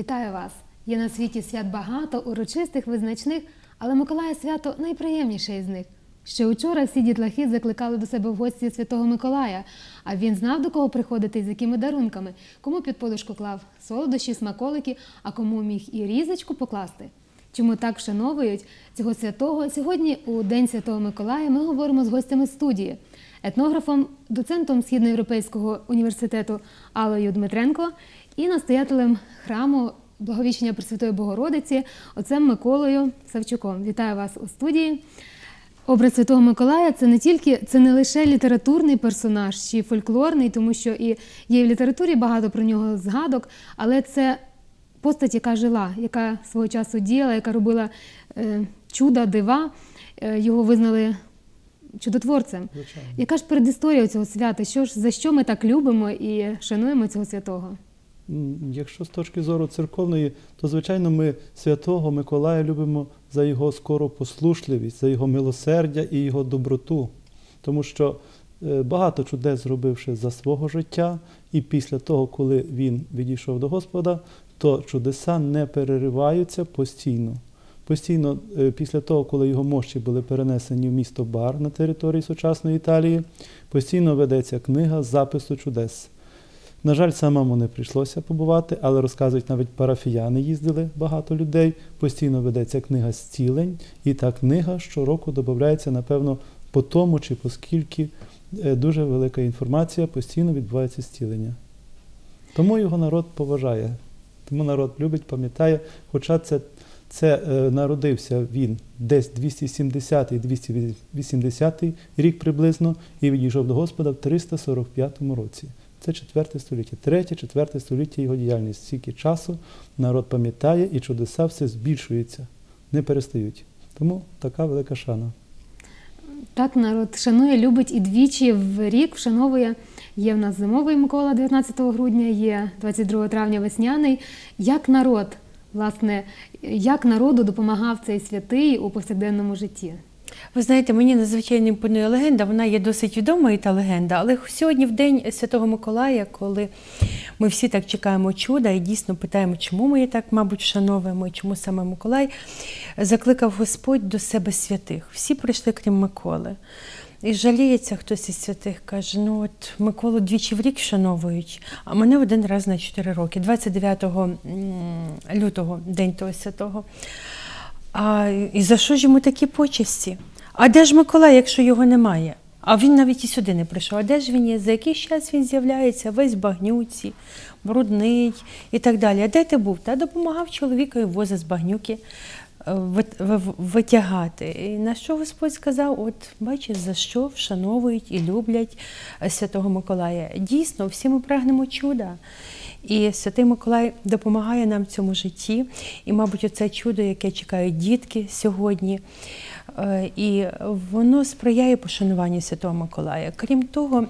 Вітаю вас! Є на світі свят багато, урочистих, визначних, але Миколая свято найприємніше із них. Ще учора всі дітлахи закликали до себе в гості Святого Миколая, а він знав, до кого приходити і з якими дарунками, кому під подушку клав солодощі, смаколики, а кому міг і різочку покласти. Чому так вшановують цього святого? Сьогодні, у День Святого Миколая, ми говоримо з гостями студії, етнографом, доцентом Східноєвропейського університету Аллою Дмитренко і настоятелем храму Благовіщення Пресвятої Богородиці, отцем Миколою Савчуком. Вітаю вас у студії. Образ Святого Миколая це не тільки це не лише літературний персонаж чи фольклорний, тому що і є в літературі багато про нього згадок, але це постать, яка жила, яка свого часу діяла, яка робила е, чуда, дива. Е, його визнали чудотворцем. Звичайно. Яка ж передісторія цього свята? Що ж за що ми так любимо і шануємо цього святого? Якщо з точки зору церковної, то звичайно ми святого Миколая любимо за його скоропослушливість, за його милосердя і його доброту. Тому що е, багато чудес зробивши за свого життя, і після того, коли він відійшов до Господа, то чудеса не перериваються постійно. Постійно, е, після того, коли його мощі були перенесені в місто Бар на території сучасної Італії, постійно ведеться книга запису чудес. На жаль, самому не прийшлося побувати, але розказують, навіть парафіяни їздили багато людей. Постійно ведеться книга зцілень, і та книга щороку додається, напевно, по тому чи оскільки е, дуже велика інформація, постійно відбувається зцілення. Тому його народ поважає, тому народ любить, пам'ятає, хоча це, це е, народився він десь 270-280 рік приблизно і відійшов до Господа в 345 році. Це четверте століття, третє, четверте століття його діяльність. Стільки часу народ пам'ятає і чудеса все збільшуються, не перестають. Тому така велика шана. Так, народ шанує, любить і двічі в рік вшановує. Є в нас зимовий Микола 19 грудня, є 22 травня весняний. Як народ, власне, як народу допомагав цей святий у повсякденному житті? Ви знаєте, мені надзвичайно імпонує легенда. Вона є досить відомою та легенда. Але сьогодні, в день Святого Миколая, коли ми всі так чекаємо чуда і дійсно питаємо, чому ми її так, мабуть, вшановуємо, і чому саме Миколай, закликав Господь до себе святих. Всі прийшли, крім Миколи. І жаліється хтось із святих, каже: ну от Миколу двічі в рік вшановують, а мене один раз на 4 роки, 29 лютого, день того святого. А і за що ж йому такі почесті? А де ж Миколай, якщо його немає? А він навіть і сюди не прийшов. А де ж він є? За якийсь час він з'являється, весь багнюці, брудний і так далі. А де ти був? Та допомагав чоловікові вози з багнюки е, витягати. І на що Господь сказав: от бачиш, за що вшановують і люблять е, Святого Миколая. Дійсно, всі ми прагнемо чуда. І Святий Миколай допомагає нам в цьому житті. І, мабуть, оце чудо, яке чекають дітки сьогодні. Е, І воно сприяє пошануванню Святого Миколая. Крім того,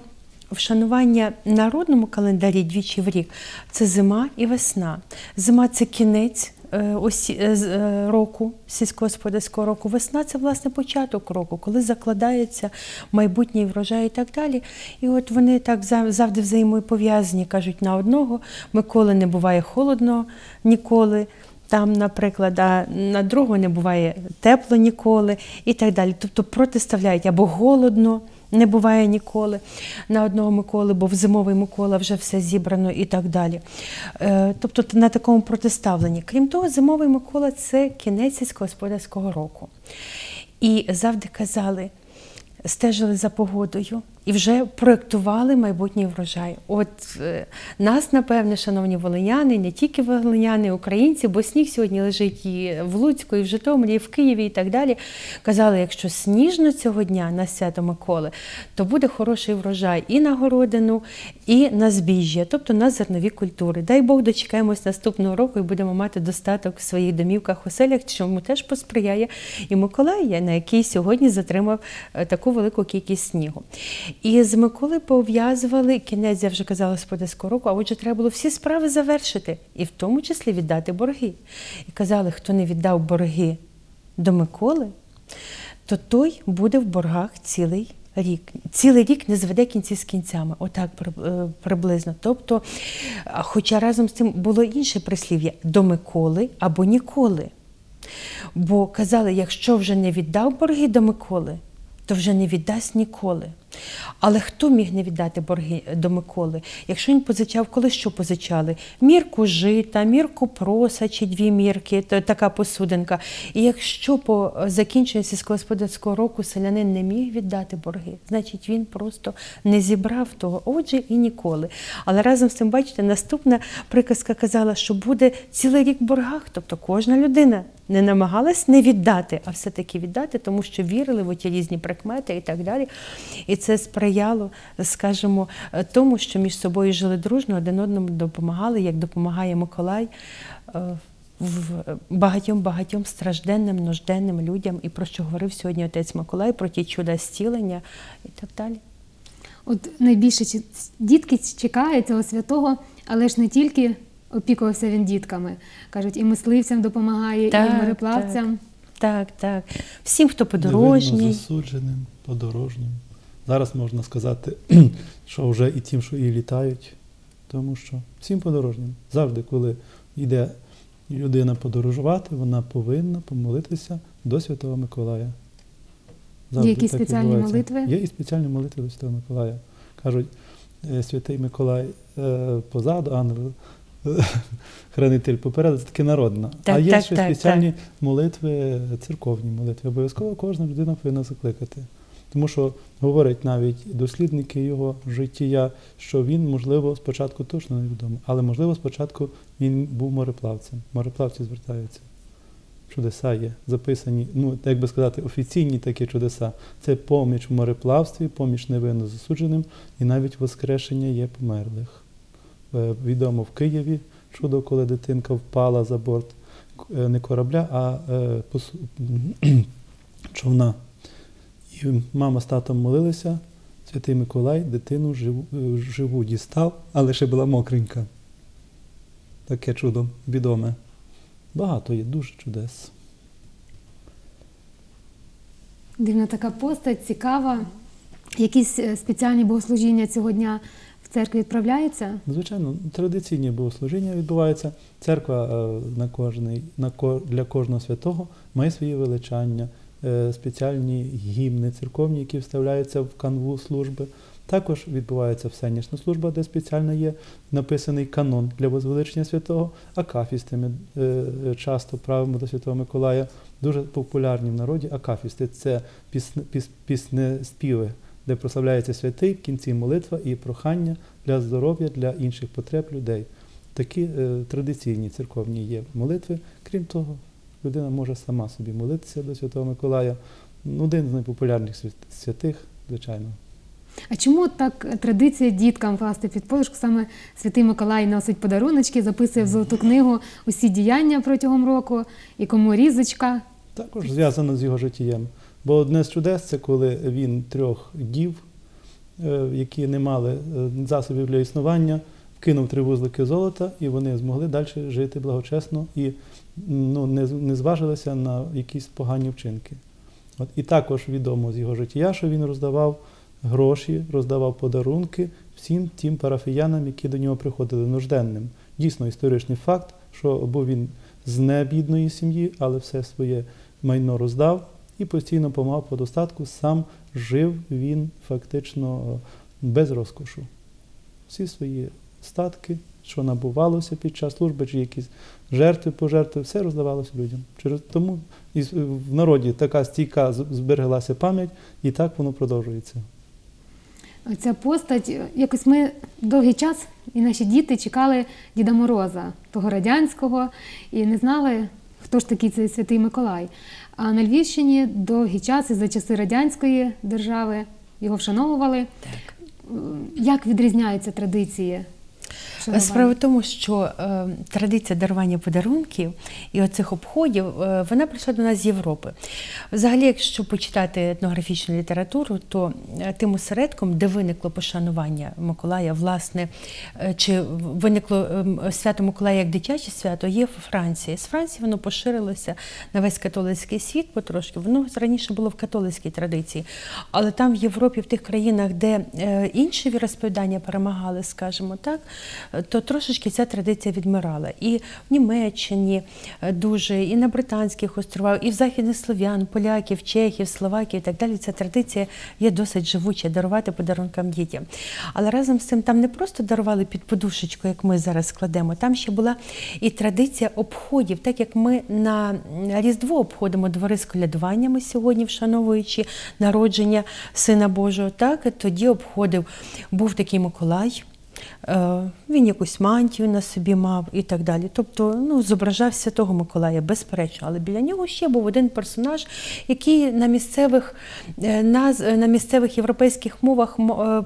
вшанування народному календарі двічі в рік це зима і весна. Зима це кінець. Е, осі- е, е, року, сільськогосподарського року. Весна це власне початок року, коли закладається майбутній врожай і так далі. І от вони так завжди взаємопов'язані, кажуть, на одного Миколи не буває холодно ніколи. Там, наприклад, а на другого не буває тепло ніколи і так далі. Тобто протиставляють або голодно, не буває ніколи на одного Миколи, бо в зимовий Микола вже все зібрано і так далі. Е, Тобто на такому протиставленні. Крім того, зимовий Микола це кінець сільськогосподарського року. І завжди казали, стежили за погодою і вже проєктували майбутній врожай. От е, нас, напевне, шановні волиняни, не тільки волиняни, українці, бо сніг сьогодні лежить і в Луцьку, і в Житомирі, і в Києві, і так далі. Казали, якщо сніжно цього дня на свято Миколи, то буде хороший врожай і на городину, і на збіжжя, тобто на зернові культури. Дай Бог дочекаємось наступного року і будемо мати достаток в своїх домівках, оселях, чому теж посприяє і Миколай, на який сьогодні затримав е, таку велику кількість снігу. І з Миколи пов'язували кінець, я вже казала, господарського року, а отже, треба було всі справи завершити, і в тому числі віддати борги. І казали, хто не віддав борги до Миколи, то той буде в боргах цілий рік. Цілий рік не зведе кінці з кінцями, отак е, приблизно. Тобто, хоча разом з тим було інше прислів'я до Миколи або ніколи. Бо казали, якщо вже не віддав борги до Миколи, то вже не віддасть ніколи. Але хто міг не віддати борги до Миколи? Якщо він позичав, коли що позичали? Мірку жита, мірку проса чи дві мірки, то така посудинка. І якщо по закінченню сільськогосподарського року селянин не міг віддати борги, значить він просто не зібрав того, отже, і ніколи. Але разом з тим, бачите, наступна приказка казала, що буде цілий рік в боргах, тобто кожна людина не намагалась не віддати, а все-таки віддати, тому що вірили в ті різні прикмети і так далі. І це сприяло, скажімо, тому, що між собою жили дружно, один одному допомагали, як допомагає Миколай е, в багатьом багатьом стражденним, нужденним людям, і про що говорив сьогодні отець Миколай, про ті чуда зцілення і так далі. От найбільше дітки чекають цього святого, але ж не тільки опікувався він дітками. Кажуть, і мисливцям допомагає, і мореплавцям. Так, так. Всім, хто Невинно подорожній. засудженим, подорожнім. Зараз можна сказати, що вже і тим, що і літають, тому що всім подорожнім. Завжди, коли йде людина подорожувати, вона повинна помолитися до Святого Миколая. Завжди якісь так спеціальні молитви? Є і спеціальні молитви до Святого Миколая. Кажуть, е, святий Миколай е, позаду, ангел, хранитель попереду, це таке народна. Так, а є так, ще так, спеціальні молитви, церковні молитви. Обов'язково кожна людина повинна закликати. Тому що говорять навіть дослідники його життя, що він, можливо, спочатку точно невідомо, але можливо, спочатку він був мореплавцем. Мореплавці звертаються. Чудеса є записані, ну, як би сказати, офіційні такі чудеса. Це поміч в мореплавстві, поміч невинно засудженим, і навіть воскрешення є померлих. Е, Відомо в Києві чудо, коли дитинка впала за борт е, не корабля, а е, човна. І мама з татом молилися, святий Миколай дитину живу, живу дістав, але ще була мокренька. Таке чудо відоме. Багато є, дуже чудес. Дивна така постать, цікава. Якісь спеціальні богослужіння цього дня церкві відправляються? Звичайно, традиційні богослужіння відбуваються. Церква е, на кожний, на для кожного святого має свої величання, е, спеціальні гімни церковні, які вставляються в канву служби. Також відбувається всенічна служба, де спеціально є написаний канон для возвеличення святого, акафісти ми е, часто правимо до Святого Миколая. Дуже популярні в народі акафісти це пісне, піс, пісне співи, де прославляється святий, в кінці молитва і прохання для здоров'я, для інших потреб людей. Такі е, традиційні церковні є молитви. Крім того, людина може сама собі молитися до Святого Миколая. Один з найпопулярніших святих, звичайно. А чому так традиція діткам класти під подушку? Саме Святий Миколай носить подаруночки, записує в золоту книгу усі діяння протягом року, і кому різочка. Також зв'язано з його життям. Бо одне з чудес це коли він трьох дів, е, які не мали е, засобів для існування, вкинув три вузлики золота, і вони змогли далі жити благочесно і ну, не, не зважилися на якісь погані вчинки. От, і також відомо з його життя, що він роздавав гроші, роздавав подарунки всім тим парафіянам, які до нього приходили нужденним. Дійсно історичний факт, що був він з небідної сім'ї, але все своє майно роздав і постійно допомагав по достатку. Сам жив він фактично е, без розкошу. Всі свої статки, що набувалося під час служби, чи якісь жертви, пожертви, все роздавалося людям. Через тому і в народі така стійка збереглася пам'ять, і так воно продовжується. Ця постать, е, якось ми довгий час, і наші діти чекали Діда Мороза, того радянського, і не знали, хто ж такий цей святий Миколай. А на Львівщині довгий час і за часи радянської держави його вшановували. Так. Як відрізняються традиції? Шанування. Справа в тому, що е, традиція дарування подарунків і оцих обходів е, вона прийшла до нас з Європи. Взагалі, якщо почитати етнографічну літературу, то е, тим осередком, де виникло пошанування Миколая, власне, е, чи виникло ем, свято Миколая як дитяче свято, є в Франції. З Франції воно поширилося на весь католицький світ потрошки. Воно раніше було в католицькій традиції, але там в Європі, в тих країнах, де е, інші віросповідання перемагали, скажімо так, е, то трошечки ця традиція відмирала. І в Німеччині е, дуже, і на Британських островах, і в західних слов'ян, поляків, чехів, словаків і так далі. Ця традиція є досить живуча дарувати подарункам дітям. Але разом з цим там не просто дарували під подушечку, як ми зараз кладемо, там ще була і традиція обходів, так як ми на Різдво обходимо двори з колядуваннями сьогодні, вшановуючи народження Сина Божого, так тоді обходив був такий Миколай. Е, Він якусь мантію на собі мав і так далі. Тобто, ну, зображав святого Миколая, безперечно. Але біля нього ще був один персонаж, який на місцевих, е, наз- е, на місцевих європейських мовах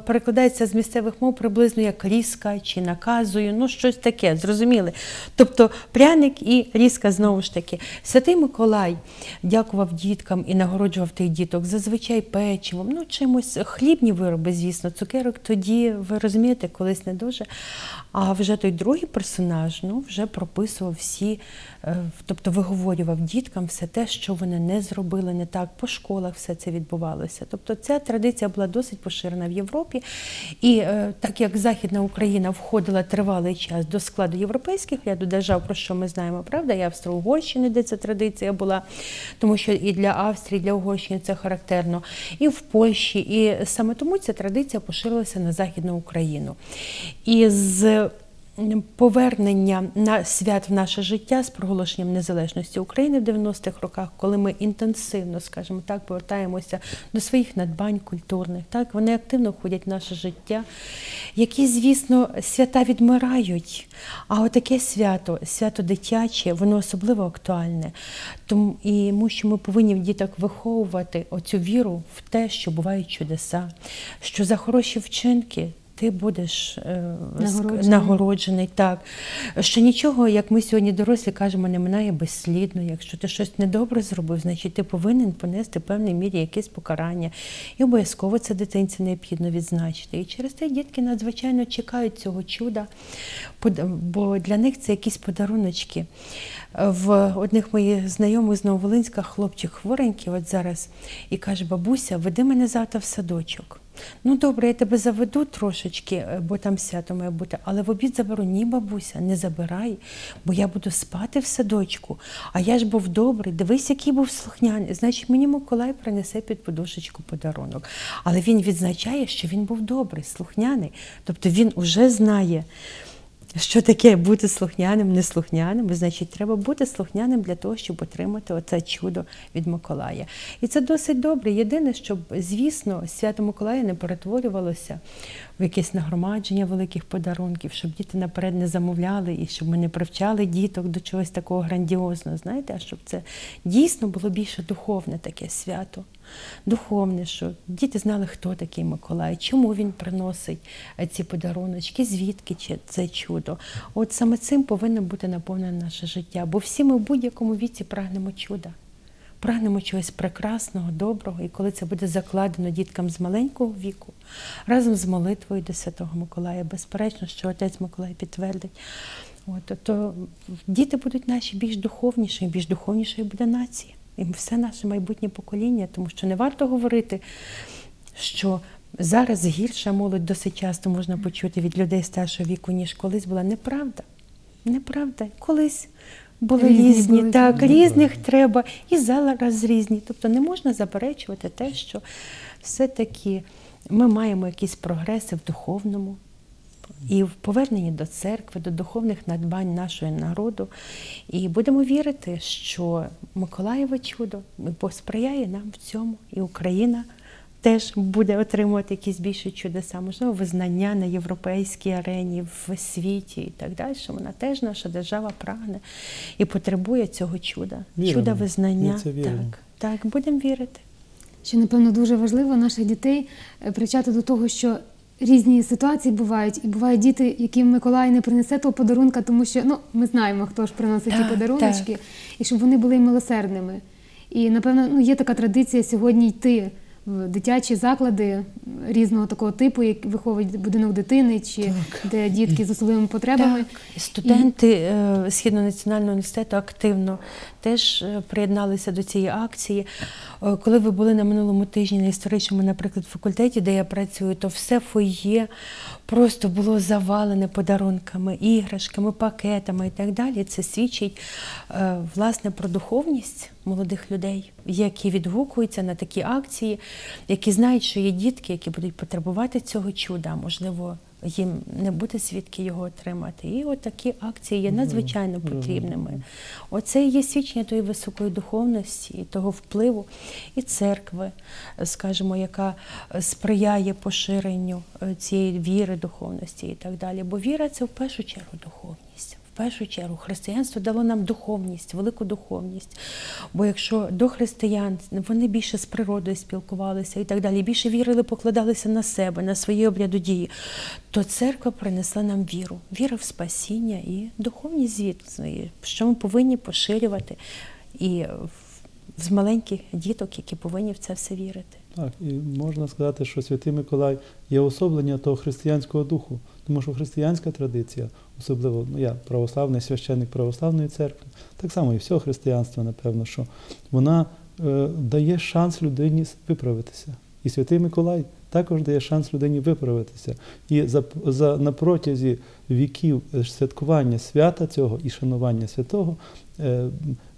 перекладається з місцевих мов приблизно як різка чи наказую, ну щось таке, зрозуміли. Тобто пряник і різка знову ж таки. Святий Миколай дякував діткам і нагороджував тих діток зазвичай печивом, ну чимось хлібні вироби, звісно, цукерок тоді, ви розумієте, колись не дуже. А вже той другий персонаж ну, вже прописував всі, е, тобто виговорював діткам все те, що вони не зробили не так. По школах все це відбувалося. Тобто ця традиція була досить поширена в Європі. І е, так як Західна Україна входила тривалий час до складу європейських ряду держав, про що ми знаємо, правда, і Австро-Угорщини, де ця традиція була, тому що і для Австрії, і для Угорщини це характерно, і в Польщі. І саме тому ця традиція поширилася на Західну Україну. І з повернення на свят в наше життя з проголошенням незалежності України в 90-х роках, коли ми інтенсивно, скажімо так, повертаємося до своїх надбань культурних, так вони активно входять в наше життя, які, звісно, свята відмирають. А отаке свято, свято дитяче, воно особливо актуальне. Тому і тому що ми повинні в діток виховувати оцю віру в те, що бувають чудеса, що за хороші вчинки. Ти будеш е, Нагороджений. нагороджений, так. Що нічого, як ми сьогодні дорослі кажемо, не минає безслідно. Якщо ти щось недобре зробив, значить ти повинен понести в певній мірі якесь покарання. І обов'язково це дитинці необхідно відзначити. І через те дітки надзвичайно чекають цього чуда, бо для них це якісь подаруночки. В одних моїх знайомих з Нововолинська хлопчик хворенький от зараз і каже: бабуся, веди мене завтра в садочок. Ну добре, я тебе заведу трошечки, е, бо там свято має бути, але в обід заберу. Ні, бабуся, не забирай, бо я буду спати в садочку. А я ж був добрий. Дивись, який був слухняний. Значить, мені Миколай принесе під подушечку подарунок. Але він відзначає, що він був добрий, слухняний. Тобто він уже знає. Що таке бути слухняним, неслухняним? Значить, треба бути слухняним для того, щоб отримати оце чудо від Миколая. І це досить добре. Єдине, щоб, звісно, свято Миколая не перетворювалося в якесь нагромадження великих подарунків, щоб діти наперед не замовляли і щоб ми не привчали діток до чогось такого грандіозного, знаєте, а щоб це дійсно було більше духовне таке свято. Духовне, що діти знали, хто такий Миколай, чому він приносить е, ці подаруночки, звідки це чудо. От саме цим повинно бути наповнене наше життя, бо всі ми в будь-якому віці прагнемо чуда. Прагнемо чогось прекрасного, доброго, і коли це буде закладено діткам з маленького віку, разом з молитвою до Святого Миколая, безперечно, що отець Миколай підтвердить. От, то діти будуть наші більш духовніші, більш духовнішою буде нація. І все наше майбутнє покоління, тому що не варто говорити, що зараз гірша молодь досить часто можна почути від людей старшого віку, ніж колись була неправда. Неправда. Колись були Різні різні, були. так, різних треба, і зараз різні. Тобто не можна заперечувати те, що все-таки ми маємо якісь прогреси в духовному і в поверненні до церкви, до духовних надбань нашого народу. І будемо вірити, що Миколаєве чудо посприяє нам в цьому, і Україна теж буде отримувати якісь більші чудеса, можливо, визнання на європейській арені, в світі і так далі. Вона теж наша держава прагне і потребує цього чуда, Віримо. чуда визнання. Це. Так, так, будемо вірити. Що, напевно, дуже важливо наших дітей е, привчати до того, що різні ситуації бувають, і бувають діти, яким Миколай не принесе того подарунка, тому що ну ми знаємо, хто ж приносить ті Так, подаруночки, і щоб вони були милосердними. І напевно, ну є така традиція сьогодні йти дитячі заклади різного такого типу, як виховують будинок дитини, чи де дітки з особливими потребами. Так, і студенти е, Східно-національного університету активно теж е, приєдналися до цієї акції. Е, Коли ви були на минулому тижні на історичному, наприклад, факультеті, де я працюю, то все фоє просто було завалене подарунками, іграшками, пакетами і так далі. Це свідчить е, власне про духовність молодих людей, які відгукуються на такі акції, які знають, що є дітки, які будуть потребувати цього чуда, можливо. Їм не буде звідки його отримати. І от такі акції є надзвичайно потрібними. Оце і є свідчення тої високої духовності, і того впливу і церкви, скажімо, яка сприяє поширенню е, цієї віри, духовності і так далі. Бо віра це в першу чергу духовність. Першу чергу християнство дало нам духовність, велику духовність. Бо якщо до християн вони більше з природою спілкувалися і так далі, більше вірили, покладалися на себе, на свої обряду дії, то церква принесла нам віру, віра в спасіння і духовність звідси, що ми повинні поширювати і з маленьких діток, які повинні в це все вірити. Так, і можна сказати, що Святий Миколай є особлення того християнського духу, тому що християнська традиція, особливо ну, я православний священник православної церкви, так само і всього християнства, напевно, що вона е, дає шанс людині виправитися. І Святий Миколай також дає шанс людині виправитися. І за, за, на протязі віків е, святкування свята цього і шанування святого е,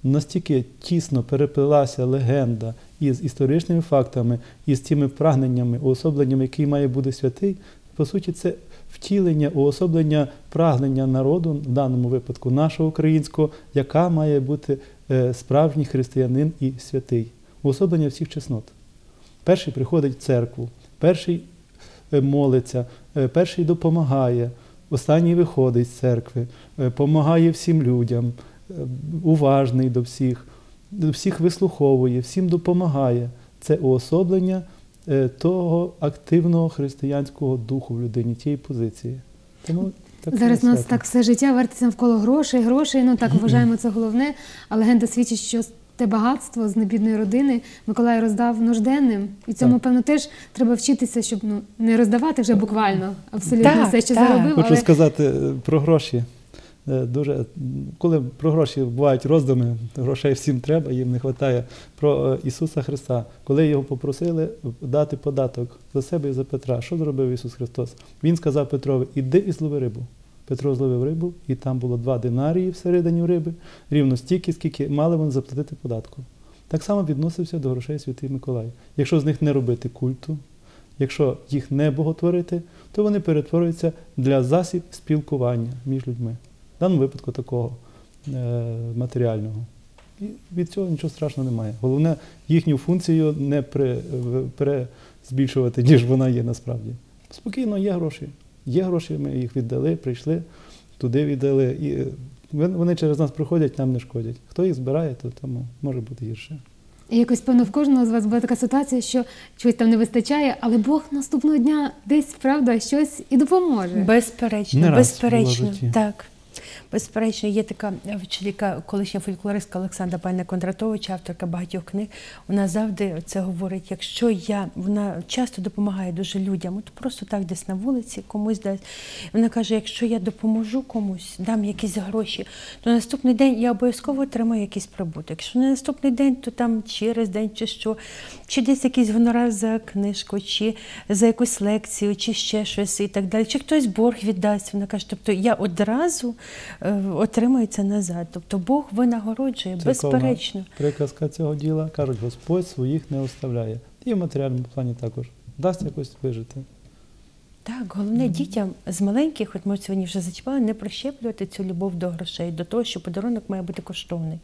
настільки тісно переплилася легенда із історичними фактами, із тими прагненнями, уособленням, який має бути святий, по суті, це втілення, уособлення прагнення народу, в даному випадку нашого українського, яка має бути е, справжній християнин і святий, уособлення всіх чеснот. Перший приходить в церкву, перший е, молиться, е, перший допомагає, останній виходить з церкви, допомагає всім людям, уважний до всіх, всіх вислуховує, всім допомагає. Це уособлення того активного християнського духу в людині, тієї позиції. Тому таке Зараз у нас так все життя вертиться навколо грошей, грошей. Ну так вважаємо це головне. А легенда свідчить, що те багатство з небідної родини Миколай роздав нужденним. І цьому, Так. певно, теж треба вчитися, щоб ну не роздавати вже буквально абсолютно Так, все, що так. заробив. Хочу але сказати е, про гроші. Е, Дуже, коли про гроші бувають роздуми, грошей всім треба, їм не вистачає. Про е, Ісуса Христа, коли його попросили дати податок за себе і за Петра, що зробив Ісус Христос? Він сказав Петрові, іди і злови рибу. Петро зловив рибу, і там було два динарії всередині риби, рівно стільки, скільки мали вони заплатити податку. Так само відносився до грошей Святий Миколай. Якщо з них не робити культу, якщо їх не боготворити, то вони перетворюються для засіб спілкування між людьми. В даному випадку такого е, матеріального. І від цього нічого страшного немає. Головне їхню функцію не перезбільшувати, ніж вона є насправді. Спокійно, є гроші. Є гроші, ми їх віддали, прийшли, туди віддали. І е, вони через нас приходять, нам не шкодять. Хто їх збирає, то тому може бути гірше. І якось певно в кожного з вас була така ситуація, що чогось там не вистачає, але Бог наступного дня десь правда щось і допоможе. Безперечно, Не раз безперечно, було в житті. так. Безперечно, є така вчителька, колишня фольклористка Олександра Павлівна Кондратович, авторка багатьох книг. Вона завжди це говорить. Якщо я вона часто допомагає дуже людям, от просто так десь на вулиці комусь дасть. Вона каже: якщо я допоможу комусь, дам якісь гроші, то наступний день я обов'язково отримаю якийсь прибуток. Якщо не наступний день, то там через день чи що, чи десь якийсь гонорар за книжку, чи за якусь лекцію, чи ще щось і так далі. Чи хтось борг віддасть. Вона каже, тобто я одразу е, отримую це назад. Тобто Бог винагороджує, Церковна безперечно. Приказка цього діла кажуть, Господь своїх не оставляє. І в матеріальному плані також. Дасть якось вижити. Так, головне дітям з маленьких, от ми сьогодні вже зачіпали, не прищеплювати цю любов до грошей, до того, що подарунок має бути коштовний.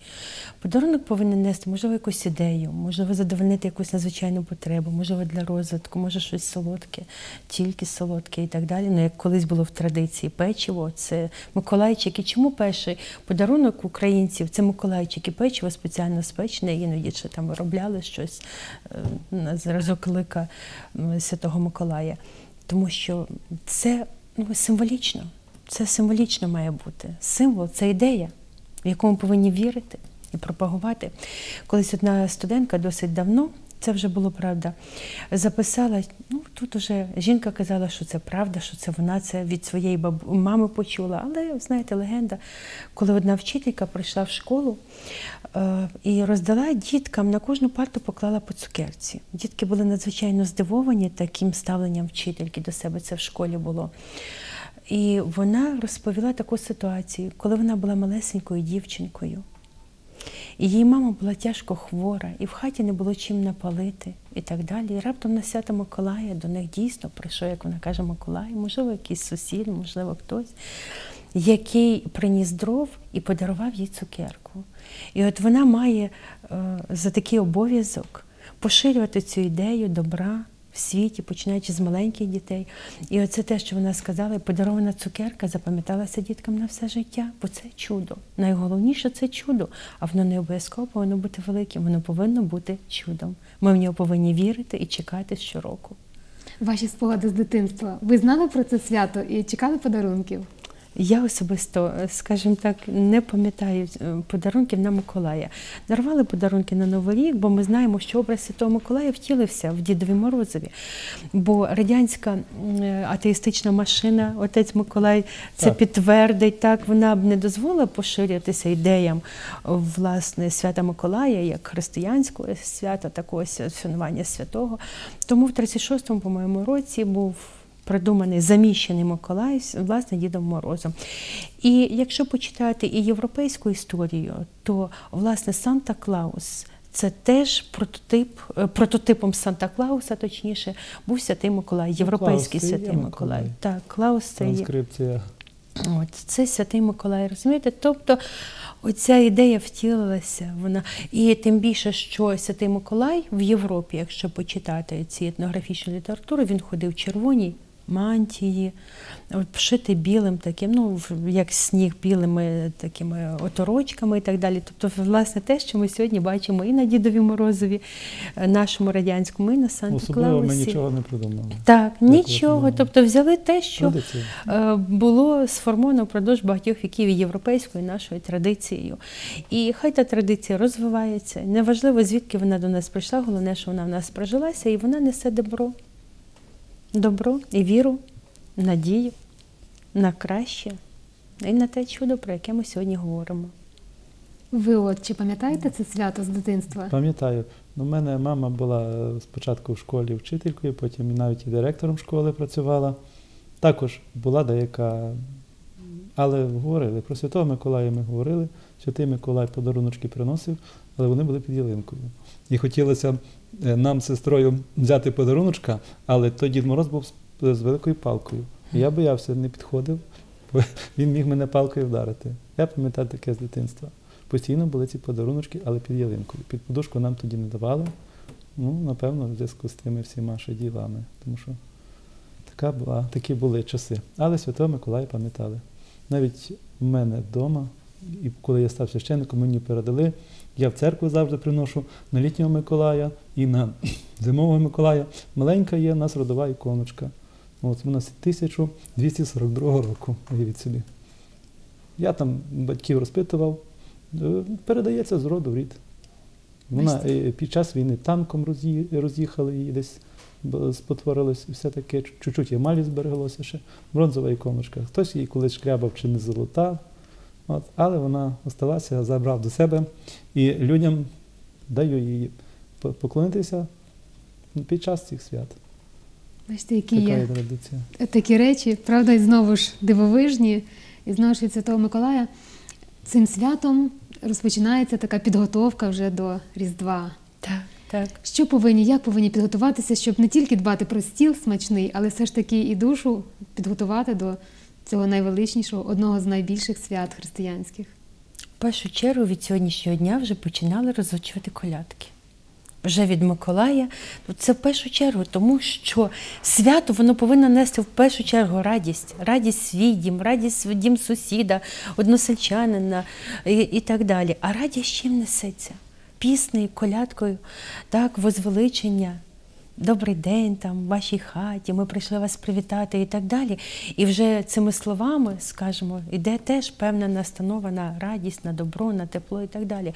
Подарунок повинен нести, можливо, якусь ідею, можливо, задовольнити якусь надзвичайну потребу, можливо, для розвитку, може щось солодке, тільки солодке і так далі. Ну, як колись було в традиції, печиво, це Миколайчик. І чому перший подарунок українців це Миколайчик і печиво спеціально спечене, іноді ще там виробляли щось е, на зразок лика Святого Миколая. Тому що це ну, символічно. Це символічно має бути. Символ це ідея, в яку ми повинні вірити і пропагувати. Колись одна студентка досить давно, це вже було правда, записала. Ну тут уже жінка казала, що це правда, що це вона це від своєї бабу мами почула. Але знаєте, легенда, коли одна вчителька прийшла в школу е, і роздала діткам на кожну парту поклала по цукерці. Дітки були надзвичайно здивовані таким ставленням вчительки до себе. Це в школі було. І вона розповіла таку ситуацію, коли вона була малесенькою дівчинкою. І її мама була тяжко хвора, і в хаті не було чим напалити, і так далі. І раптом на свято Миколая до них дійсно прийшов, як вона каже, Миколай, можливо, якийсь сусід, можливо, хтось, який приніс дров і подарував їй цукерку. І от вона має е, за такий обов'язок поширювати цю ідею добра в світі, починаючи з маленьких дітей. І оце те, що вона сказала, подарована цукерка запам'яталася діткам на все життя, бо це чудо. Найголовніше це чудо, а воно не обов'язково повинно бути великим, воно повинно бути чудом. Ми в нього повинні вірити і чекати щороку. Ваші спогади з дитинства. Ви знали про це свято і чекали подарунків? Я особисто, е, скажімо так, не пам'ятаю е, подарунків на Миколая. Дарували подарунки на Новий рік, бо ми знаємо, що образ Святого Миколая втілився в Дідові Морозові. Бо радянська е, атеїстична машина, отець Миколай, це Так. підтвердить. Так вона б не дозволила поширюватися ідеям власне свята Миколая як християнського свята, такого шанування святого. Тому в 36-му, по-моєму, році був придуманий заміщений Миколай власне Дідом Морозом. І якщо почитати і європейську історію, то власне Санта Клаус. Це теж прототип, е, прототипом Санта Клауса, точніше, був святий Миколай, європейський Клаус святий Миколай. Миколай. Так, Клаус це є. От, це святий Миколай, розумієте? Тобто оця ідея втілилася. Вона. І тим більше, що святий Миколай в Європі, якщо почитати ці етнографічні літератури, він ходив червоній мантії, от, вшитий білим таким, ну, як сніг білими такими оторочками і так далі. Тобто, власне, те, що ми сьогодні бачимо і на Дідові Морозові, е, нашому радянському, і на Санта Особливо ми нічого не придумали. Так, Як нічого. Тобто взяли те, що Традиція. е, було сформовано впродовж багатьох віків і європейською нашою традицією. І хай та традиція розвивається. Неважливо, звідки вона до нас прийшла, головне, що вона в нас прожилася, і вона несе добро. Добро і віру, надію на краще і на те чудо, про яке ми сьогодні говоримо. Ви от чи пам'ятаєте це свято з дитинства? Пам'ятаю, ну, в мене мама була спочатку в школі вчителькою, потім навіть і директором школи працювала. Також була деяка, але говорили про Святого Миколая ми говорили. Святий Миколай подаруночки приносив, але вони були під ялинкою. І хотілося е, нам з сестрою взяти подаруночка, але той Дід Мороз був з, великою палкою. Я боявся, не підходив, бо він міг мене палкою вдарити. Я пам'ятаю таке з дитинства. Постійно були ці подаруночки, але під ялинкою. Під подушку нам тоді не давали. Ну, напевно, в зв'язку з тими всіма ще ділами. Тому що така була, такі були часи. Але Святого Миколая пам'ятали. Навіть в мене вдома, і коли я став священником, мені передали. Я в церкву завжди приношу на літнього Миколая і на зимового Миколая. Маленька є в нас родова іконочка. От вона з 1242 року, уявіть собі. Я там батьків розпитував, е, передається з роду в рід. Вона е, під час війни танком роз'ї- роз'їхали її десь спотворилось, і все таке, чуть-чуть емалі збереглося ще, бронзова іконочка. Хтось її колись шкрябав чи не золота, от, але вона осталася, забрав до себе і людям даю її поклонитися під час цих свят. Бачите, які Така є є традиція. такі речі, правда, і знову ж дивовижні, і знову ж від Святого Миколая. Цим святом розпочинається така підготовка вже до Різдва. Так, так. Що повинні, як повинні підготуватися, щоб не тільки дбати про стіл смачний, але все ж таки і душу підготувати до цього найвеличнішого, одного з найбільших свят християнських. В першу чергу від сьогоднішнього дня вже починали розвучувати колядки. Вже від Миколая. Ну, Це в першу чергу, тому що свято воно повинно нести в першу чергу радість, радість свій дім, радість дім сусіда, односельчанина і, і так далі. А радість чим несеться? Піснею, колядкою, так, возвеличення добрий день там в вашій хаті, ми прийшли вас привітати і так далі. І вже цими словами, скажімо, іде теж певна настанова на радість, на добро, на тепло і так далі.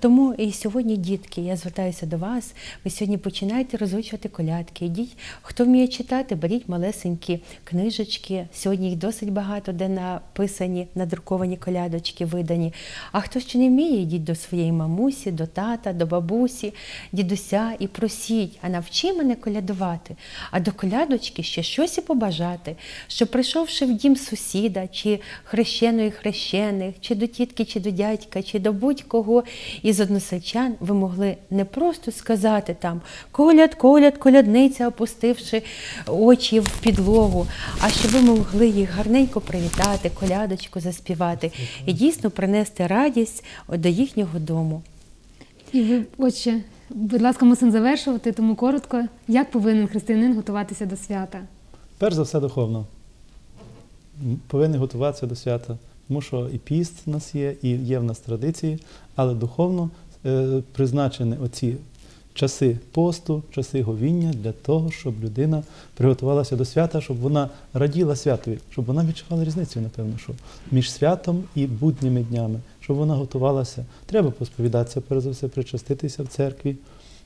Тому і сьогодні, дітки, я звертаюся до вас. Ви сьогодні починаєте розвивати колядки. Ідіть, хто вміє читати, беріть малесенькі книжечки. Сьогодні їх досить багато, де написані, надруковані колядочки, видані. А хто ще не вміє, йдіть до своєї мамусі, до тата, до бабусі, дідуся і просіть, а навчи мене колядувати. А до колядочки ще щось і побажати, що прийшовши в дім сусіда, чи хрещеної хрещених, чи до тітки, чи до дядька, чи до будь-кого із односельчан, ви могли не просто сказати там коляд, коляд, колядниця, опустивши очі в підлогу, а щоб ви могли їх гарненько привітати, колядочку заспівати і дійсно принести радість до їхнього дому. І ви, отче, будь ласка, мусимо завершувати, тому коротко, як повинен християнин готуватися до свята? Перш за все духовно. М, Повинні готуватися до свята, тому що і піст в нас є, і є в нас традиції, але духовно е, призначені оці часи посту, часи говіння для того, щоб людина приготувалася до свята, щоб вона раділа святові, щоб вона відчувала різницю, напевно, що між святом і будніми днями, щоб вона готувалася. Треба посповідатися, перш за все, причаститися в церкві,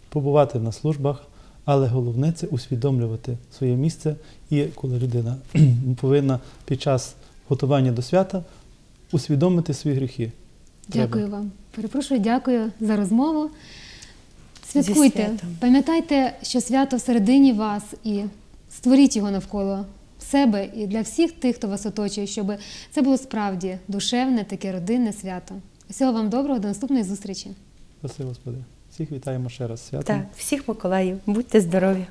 побувати на службах. Але головне це усвідомлювати своє місце, і коли людина повинна під час готування до свята усвідомити свої гріхи. Треба. Дякую вам. Перепрошую, дякую за розмову. Святкуйте, пам'ятайте, що свято всередині вас і створіть його навколо себе і для всіх тих, хто вас оточує, щоб це було справді душевне, таке родинне свято. Всього вам доброго, до наступної зустрічі. Спасибо, Господи. Всіх вітаємо ще раз Свято святом. Так, всіх Миколаїв, будьте здорові!